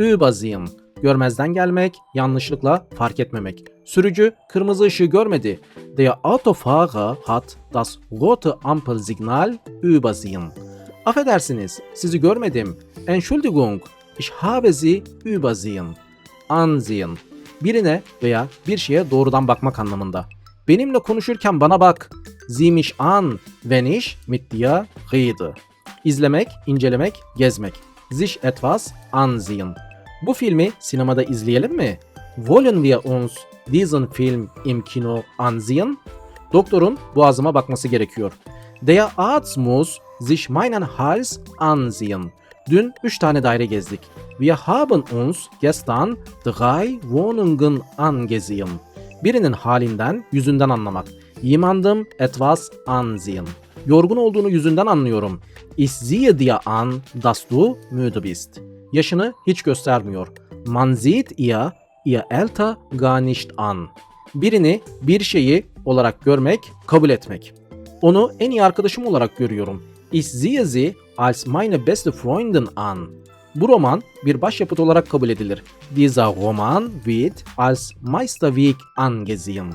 Übersehen. Görmezden gelmek, yanlışlıkla fark etmemek. Sürücü kırmızı ışığı görmedi. Der Autofahrer hat das rote Ampelsignal übersehen. Affedersiniz, sizi görmedim. Entschuldigung, ich habe sie übersehen. Ansehen. Birine veya bir şeye doğrudan bakmak anlamında. Benimle konuşurken bana bak. Sieh mich an, wenn ich mit dir rede. İzlemek, incelemek, gezmek. Sich etwas ansehen. Bu filmi sinemada izleyelim mi? Wollen wir uns diesen Film im Kino ansehen? Doktorun boğazıma bakması gerekiyor. Der Arzt muss sich meinen Hals ansehen. Dün 3 tane daire gezdik. Wir haben uns gestern drei Wohnungen angesehen. Birinin halinden, yüzünden anlamak. Jemandem etwas ansehen. Yorgun olduğunu yüzünden anlıyorum. Ich sehe dir an, dass du müde bist. Yaşını hiç göstermiyor. Man sieht ihr, ihr Alter an. Birini bir şeyi olarak görmek, kabul etmek. Onu en iyi arkadaşım olarak görüyorum. Ich sehe als meine beste Freundin an. Bu roman bir başyapıt olarak kabul edilir. Dieser Roman wird als Meisterwerk angesehen.